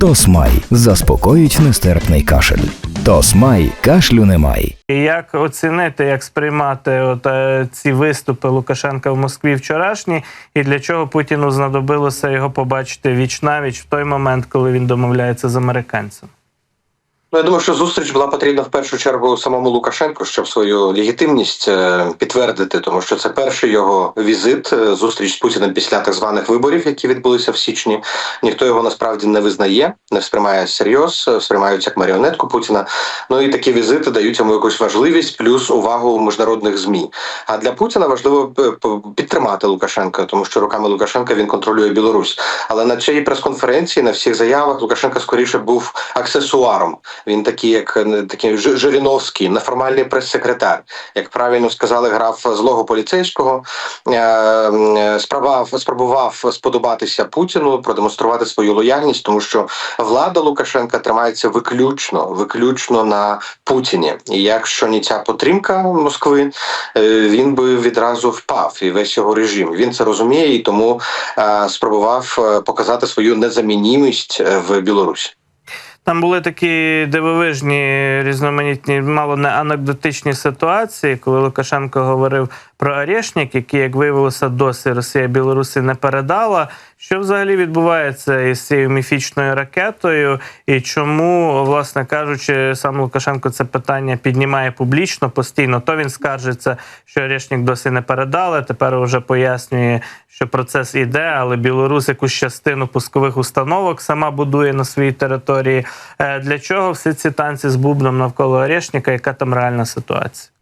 Тосмай заспокоїть нестерпний кашель. Тосмай кашлю немає. Як оцінити, як сприймати от, е, ці виступи Лукашенка в Москві вчорашні, і для чого Путіну знадобилося його побачити віч навіч в той момент, коли він домовляється з американцем? Ну, я думаю, що зустріч була потрібна в першу чергу самому Лукашенку, щоб свою легітимність е, підтвердити, тому що це перший його візит, е, зустріч з Путіним після так званих виборів, які відбулися в січні. Ніхто його насправді не визнає, не сприймає серйоз, е, сприймають як маріонетку Путіна. Ну і такі візити дають йому якусь важливість, плюс увагу міжнародних змі. А для Путіна важливо підтримати Лукашенка, тому що руками Лукашенка він контролює Білорусь. Але на цій прес-конференції, на всіх заявах Лукашенко скоріше був аксесуаром. Він такий, як е, такий Жириновський, неформальний прес-секретар. Як правильно сказали, граф злого поліцейського, е, е, спробував, спробував сподобатися Путіну, продемонструвати свою лояльність, тому що влада Лукашенка тримається виключно, виключно на Путіні. І якщо не ця потримка Москви, він би відразу впав і весь його режим. Він це розуміє і тому спробував показати свою незамінімість в Білорусі. Там були такі дивовижні, різноманітні, мало не анекдотичні ситуації, коли Лукашенко говорив про Орешник, який, як виявилося, досі Росія Білорусі не передала. Що взагалі відбувається із цією міфічною ракетою, і чому, власне кажучи, сам Лукашенко це питання піднімає публічно постійно? То він скаржиться, що Орешник досі не передали. Тепер вже пояснює, що процес іде, але Білорусь якусь частину пускових установок сама будує на своїй території. Е, Для чого всі ці танці з бубном навколо Орешника? Яка там реальна ситуація?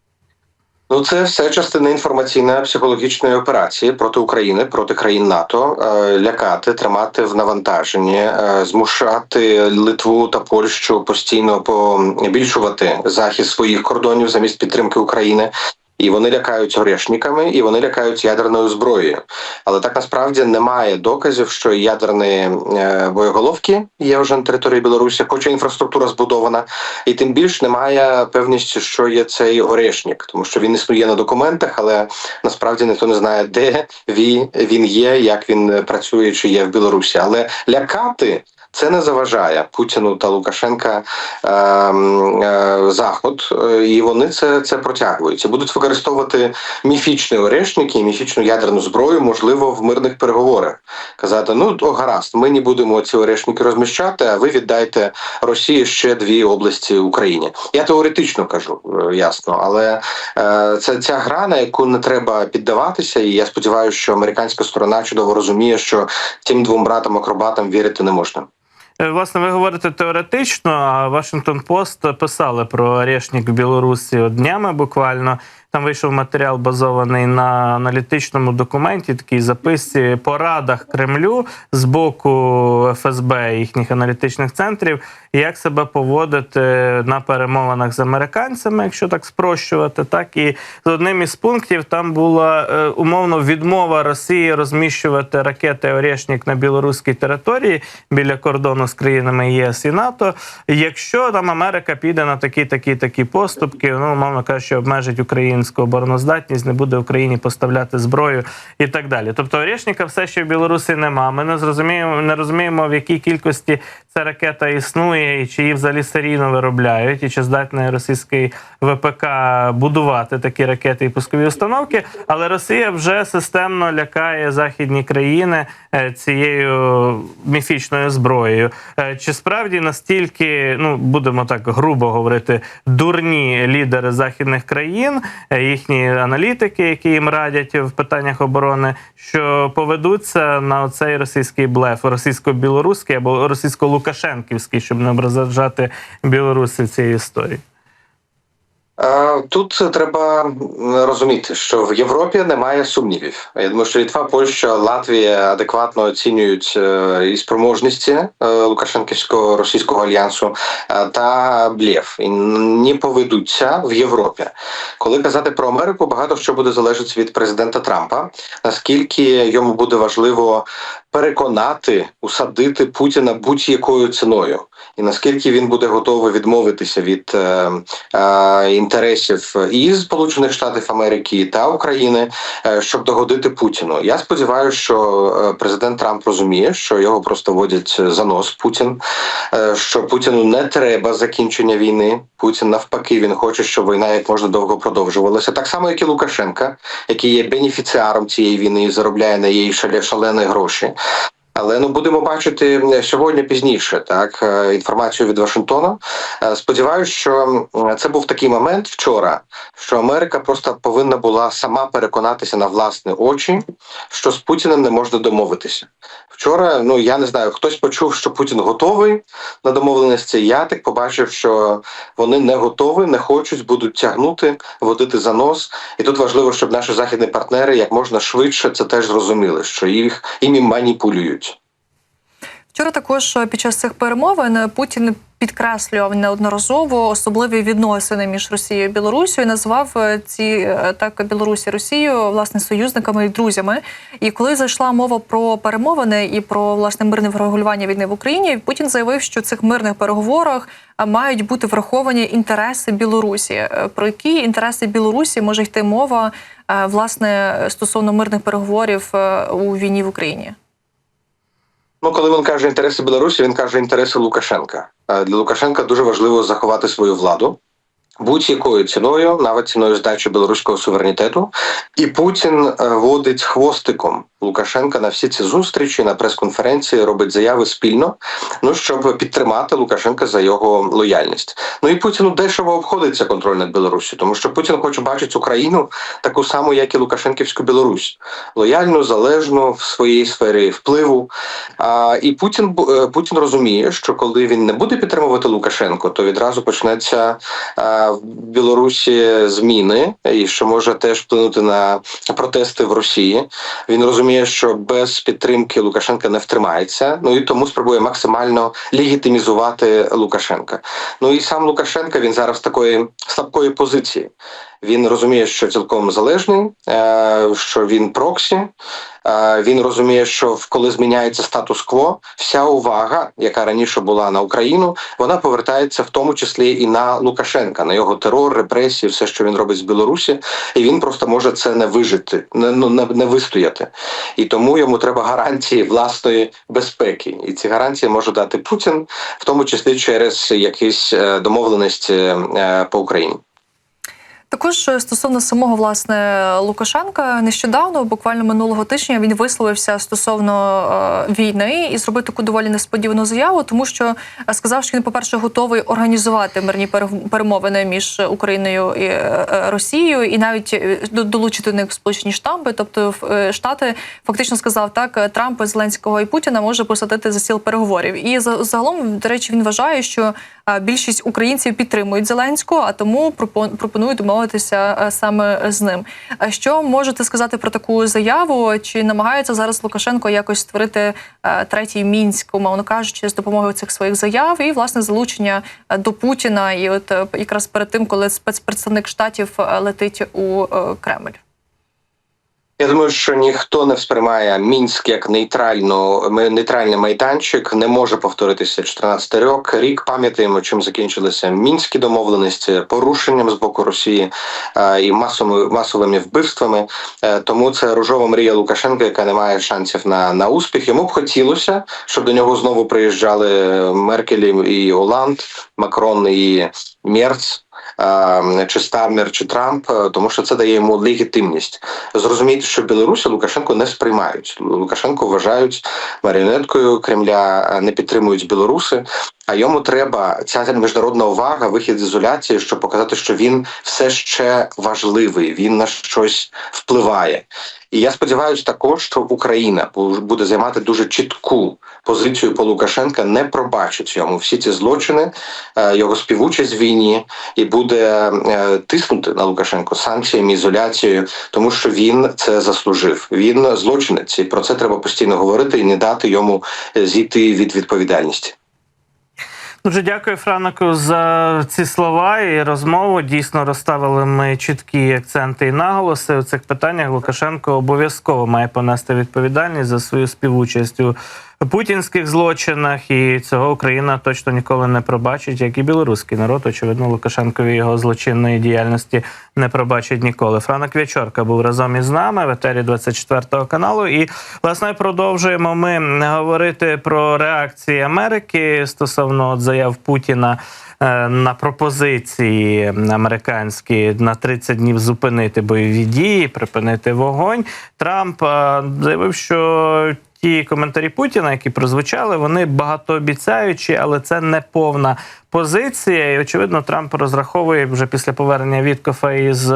Ну, це все частина інформаційної психологічної операції проти України, проти країн НАТО, е, лякати, тримати в навантаженні, е, змушати Литву та Польщу постійно побільшувати захист своїх кордонів замість підтримки України. І вони лякають орешниками, і вони лякають ядерною зброєю. Але так насправді немає доказів, що ядерні е, боєголовки є вже на території Білорусі, хоча інфраструктура збудована, і тим більш немає певності, що є цей орешник, тому що він існує на документах, але насправді ніхто не знає, де він є, як він працює, чи є в Білорусі. Але лякати. Це не заважає Путіну та Лукашенка е, е, заход, е, і вони це, це протягують. І будуть використовувати міфічний орешник і міфічну ядерну зброю, можливо, в мирних переговорах. Казати: ну о, гаразд, ми не будемо ці орешники розміщати, а ви віддайте Росії ще дві області Україні. Я теоретично кажу, е, ясно, але е, це ця гра, на яку не треба піддаватися, і я сподіваюся, що американська сторона чудово розуміє, що тим двом братам-акробатам вірити не можна. Е, Власне, ви говорите теоретично, а Вашингтон Пост писали про Орешник в Білорусі днями буквально. Там вийшов матеріал, базований на аналітичному документі, такій записці порадах Кремлю з боку ФСБ їхніх аналітичних центрів, як себе поводити на перемовинах з американцями, якщо так спрощувати. Так і з одним із пунктів там була е, умовно відмова Росії розміщувати ракети Орешник на білоруській території біля кордону з країнами ЄС і НАТО. Якщо там Америка піде на такі, такі, такі поступки, ну мовно кажучи, обмежить українську обороноздатність, не буде Україні поставляти зброю і так далі. Тобто Орешника все ще в Білорусі нема. Ми не зрозуміємо, не розуміємо, в якій кількості ця ракета існує, і чи її взагалі серійно виробляють, і чи здатний російський ВПК будувати такі ракети і пускові установки. Але Росія вже системно лякає західні країни е, цією міфічною зброєю. Е, Чи справді настільки, ну будемо так грубо говорити, дурні лідери західних країн, е, їхні аналітики, які їм радять в питаннях оборони, що поведуться на цей російський блеф, російсько-білоруський або російсько-лукашенківський, щоб не ображати білоруси цій історії? Е, Тут треба розуміти, що в Європі немає сумнівів. Я думаю, що Літва, Польща, Латвія адекватно оцінюють е, і спроможності е, Лукашенківського російського альянсу та блєв і не поведуться в Європі. Коли казати про Америку, багато що буде залежати від президента Трампа, наскільки йому буде важливо переконати, усадити Путіна будь-якою ціною, і наскільки він буде готовий відмовитися від е, е, інтересів і Сполучених Штатів Америки та України, е, щоб догодити Путіну. Я сподіваюся, що е, президент Трамп розуміє, що його просто водять за нос Путін, е, що Путіну не треба закінчення війни. Путін навпаки, він хоче, щоб війна як можна довго продовжувалася. Так само, як і Лукашенка, який є бенефіціаром цієї війни і заробляє на її шале- шалені гроші. Але ну будемо бачити сьогодні пізніше так е, інформацію від Вашингтона. Е, Сподіваюсь, що це був такий момент вчора, що Америка просто повинна була сама переконатися на власні очі, що з Путіним не можна домовитися. Вчора, ну я не знаю, хтось почув, що Путін готовий на домовленості. Я так побачив, що вони не готові, не хочуть, будуть тягнути, водити за нос. І тут важливо, щоб наші західні партнери як можна швидше це теж зрозуміли, що їх імі маніпулюють. Вчора також е, під час цих перемовин Путін підкреслював неодноразово особливі відносини між Росією і Білорусією. Назвав е, ці е, так Білорусь і Росію власне союзниками і друзями. І коли зайшла мова про перемовини і про власне мирне врегулювання війни в Україні, Путін заявив, що в цих мирних переговорах е, мають бути враховані інтереси Білорусі. Е, Про які інтереси Білорусі може йти мова е, власне стосовно мирних переговорів е, у війні в Україні? Ну, коли він каже інтереси Білорусі, він каже інтереси Лукашенка. Е, Для Лукашенка дуже важливо заховати свою владу будь-якою ціною, навіть ціною здачі білоруського суверенітету. І Путін е, водить хвостиком Лукашенка на всі ці зустрічі, на прес-конференції, робить заяви спільно, ну щоб підтримати Лукашенка за його лояльність. Ну і Путіну дешево обходиться контроль над Білорусі, тому що Путін хоче бачити Україну таку саму, як і Лукашенківську Білорусь, лояльну, залежну в своїй сфері впливу. А, і Путін е, Путін розуміє, що коли він не буде підтримувати Лукашенко, то відразу почнеться а, в Білорусі зміни, і що може теж вплинути на протести в Росії. Він розуміє, що без підтримки Лукашенка не втримається. Ну і тому спробує максимально легітимізувати Лукашенка. Ну і сам Лукашенка він зараз такої слабкої позиції. Він розуміє, що цілком залежний, е, що він проксі. Е, Він розуміє, що коли зміняється статус-кво, вся увага, яка раніше була на Україну, вона повертається в тому числі і на Лукашенка, на його терор, репресії, все, що він робить з Білорусі, і він просто може це не вижити, не, ну, не, не вистояти. І тому йому треба гарантії власної безпеки. І ці гарантії може дати Путін, в тому числі через якісь е, домовленості по Україні. Також е, стосовно самого власне Лукашенка, нещодавно, буквально минулого тижня, він висловився стосовно е, війни і зробив таку доволі несподівану заяву, тому що е, сказав, що він, по-перше, готовий організувати мирні перемовини між Україною і е, Росією, і навіть долучити до них сполучені штампи. Тобто, штати фактично сказав так: Трампа, Зеленського і Путіна може посадити за стіл переговорів. І загалом, до речі, він вважає, що більшість українців підтримують Зеленського, а тому пропонують домовитися е, саме з ним. Що можете сказати про таку заяву? Чи намагається зараз Лукашенко якось створити е, третій мінськ, умовно кажучи, з допомогою цих своїх заяв і власне залучення е, до Путіна? І от якраз перед тим, коли спецпредставник штатів летить у Кремль. Я думаю, що ніхто не сприймає мінськ як нейтральну нейтральний майданчик. Не може повторитися 14 рік. Рік пам'ятаємо, чим закінчилися мінські домовленості, порушенням з боку Росії е, і масовими масовими вбивствами. Е, Тому це рожова мрія Лукашенка, яка не має шансів на, на успіх. Йому б хотілося, щоб до нього знову приїжджали Меркель і Оланд, Макрон і Мерц. Е, Чи Стармер, чи Трамп, е, тому що це дає йому легітимність зрозуміти, що Білорусі Лукашенко не сприймають. Лукашенко вважають маріонеткою Кремля, е, не підтримують білоруси. А йому треба ця міжнародна увага, вихід з ізоляції, щоб показати, що він все ще важливий, він на щось впливає. І я сподіваюся також, що Україна буде займати дуже чітку позицію по Лукашенка, не пробачить йому всі ці злочини, е, його співучасть в війні, і буде е, тиснути на Лукашенко санкціями, ізоляцією, тому що він це заслужив. Він злочинець, і про це треба постійно говорити і не дати йому е, зійти від відповідальності. Дуже дякую, Франику, за ці слова і розмову. Дійсно розставили ми чіткі акценти і наголоси у цих питаннях. Лукашенко обов'язково має понести відповідальність за свою співучасть у путінських злочинах, і цього Україна точно ніколи не пробачить, як і білоруський народ. Очевидно, Лукашенкові його злочинної діяльності не пробачить ніколи. Франок Вячорка був разом із нами в етері 24 каналу. І власне продовжуємо ми говорити про реакції Америки стосовно заяв Путіна. е, На пропозиції американські на 30 днів зупинити бойові дії, припинити вогонь. Трамп е, заявив, що ті коментарі Путіна, які прозвучали, вони багатообіцяючі, але це не повна позиція. І очевидно, Трамп розраховує вже після повернення Віткофа із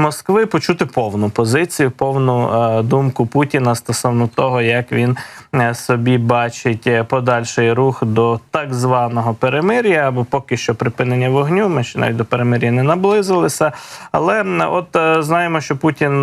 Москви почути повну позицію, повну е, думку Путіна стосовно того, як він е, собі бачить е, подальший рух до так званого перемир'я або поки що припинення вогню. Ми ще навіть до перемир'я не наблизилися. Але от знаємо, що Путін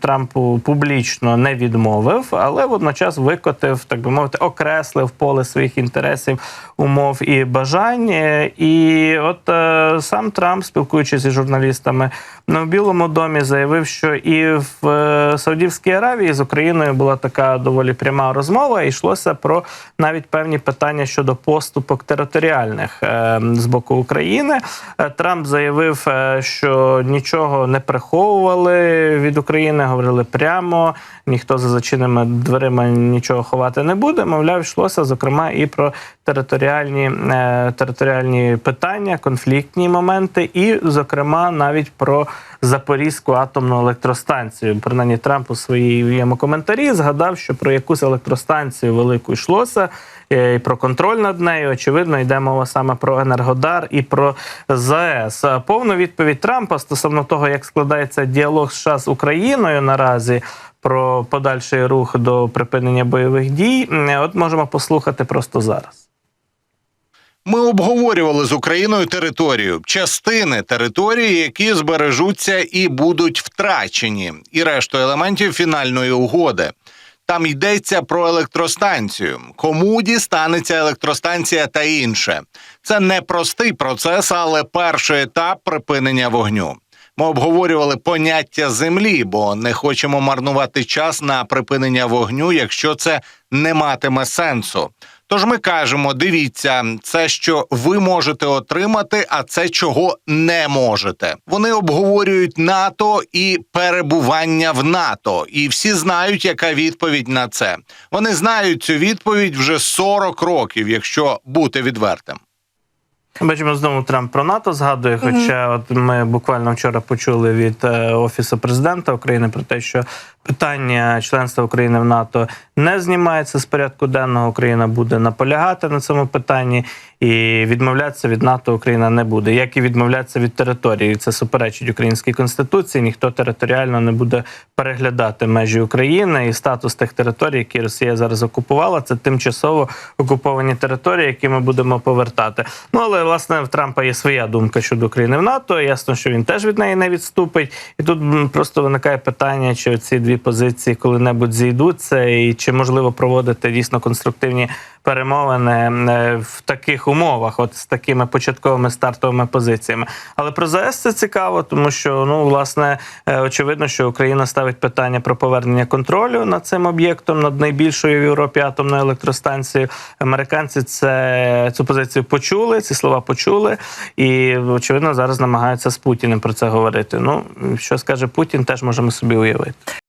Трампу публічно не відмовив, але водночас викотив, так би мовити, окреслив поле своїх інтересів, умов і бажань. Е, І от е, сам Трамп, спілкуючись із журналістами на Білому домі, заявив, що і в е, Саудівській Аравії з Україною була така доволі пряма розмова. і Йшлося про навіть певні питання щодо поступок територіальних з боку України. Трамп заявив, що нічого не приховували від України, говорили прямо. Ніхто за зачиненими дверима нічого ховати не буде. Мовляв, йшлося зокрема і про територіальні, е, територіальні питання, конфліктні моменти, і, зокрема, навіть про Запорізьку атомну електростанцію. Принаймні Трамп у своєму коментарі згадав, що про якусь електростанцію велику йшлося. е, І про контроль над нею, очевидно, йде мова саме про Енергодар і про ЗАЕС. Повну відповідь Трампа стосовно того, як складається діалог США з Україною наразі про подальший рух до припинення бойових дій. м, От можемо послухати просто зараз. Ми обговорювали з Україною територію, частини території, які збережуться і будуть втрачені, і решту елементів фінальної угоди. Там йдеться про електростанцію. Кому дістанеться електростанція та інше. Це не простий процес, але перший етап припинення вогню. Ми обговорювали поняття землі, бо не хочемо марнувати час на припинення вогню, якщо це не матиме сенсу. Тож ми кажемо: дивіться, це що ви можете отримати, а це чого не можете. Вони обговорюють НАТО і перебування в НАТО, і всі знають, яка відповідь на це. Вони знають цю відповідь вже 40 років, якщо бути відвертим. Бачимо знову Трамп про НАТО згадує. Хоча, от ми буквально вчора почули від е, офісу президента України про те, що питання членства України в НАТО не знімається з порядку денного. Україна буде наполягати на цьому питанні, і відмовлятися від НАТО Україна не буде, як і відмовлятися від території. Це суперечить українській конституції. Ніхто територіально не буде переглядати межі України і статус тих територій, які Росія зараз окупувала. Це тимчасово окуповані території, які ми будемо повертати. Ну але власне в Трампа є своя думка щодо України в НАТО. Ясно, що він теж від неї не відступить. І тут просто виникає питання, чи ці дві позиції коли-небудь зійдуться, і чи можливо проводити дійсно конструктивні перемовини е, в таких умовах, от з такими початковими стартовими позиціями. Але про ЗАЕС це цікаво, тому що ну власне е, очевидно, що Україна ставить питання про повернення контролю над цим об'єктом, над найбільшою в Європі атомною електростанцією. Американці це цю позицію почули, ці слова почули, і очевидно зараз намагаються з Путіним про це говорити. Ну що скаже Путін, теж можемо собі уявити.